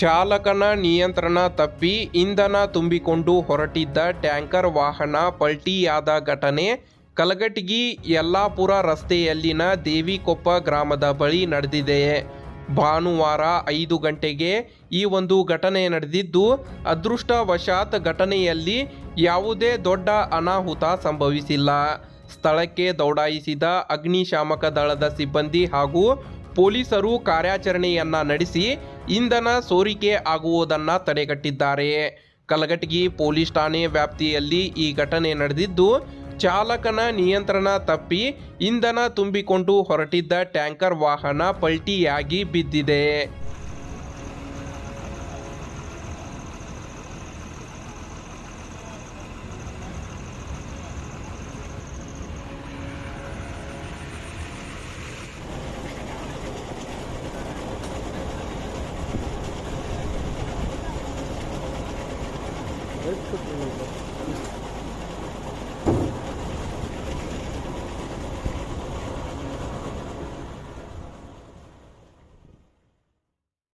ಚಾಲಕನ ನಿಯಂತ್ರಣ ತಪ್ಪಿ ಇಂಧನ ತುಂಬಿಕೊಂಡು ಹೊರಟಿದ್ದ ಟ್ಯಾಂಕರ್ ವಾಹನ ಪಲ್ಟಿಯಾದ ಘಟನೆ. ಕಲಘಟಗಿ ಯಲ್ಲಾಪುರ ರಸ್ತೆಯಲ್ಲಿನ ದೇವಿಕೊಪ್ಪ ಗ್ರಾಮದ ಬಳಿ ನಡೆದಿದೆ. ಭಾನುವಾರ ಐದು ಗಂಟೆಗೆ ಈ ಒಂದು ಘಟನೆ ನಡೆದಿದ್ದು, ಅದೃಷ್ಟವಶಾತ್ ಘಟನೆಯಲ್ಲಿ ಯಾವುದೇ ದೊಡ್ಡ ಅನಾಹುತ ಸಂಭವಿಸಿಲ್ಲ. ಸ್ಥಳಕ್ಕೆ ದೌಡಾಯಿಸಿದ ಅಗ್ನಿಶಾಮಕ ದಳದ ಸಿಬ್ಬಂದಿ ಹಾಗೂ ಪೊಲೀಸರು ಕಾರ್ಯಾಚರಣೆಯನ್ನ ನಡೆಸಿ ಇಂಧನ ಸೋರಿಕೆ ಆಗುವುದನ್ನು ತಡೆಗಟ್ಟಿದ್ದಾರೆ. ಕಲಘಟಗಿ ಪೊಲೀಸ್ ಠಾಣೆ ವ್ಯಾಪ್ತಿಯಲ್ಲಿ ಈ ಘಟನೆ ನಡೆದಿದ್ದು, ಚಾಲಕನ ನಿಯಂತ್ರಣ ತಪ್ಪಿ ಇಂಧನ ತುಂಬಿಕೊಂಡು ಹೊರಟಿದ್ದ ಟ್ಯಾಂಕರ್ ವಾಹನ ಪಲ್ಟಿಯಾಗಿ ಬಿದ್ದಿದೆ. 이렇게 보는 거.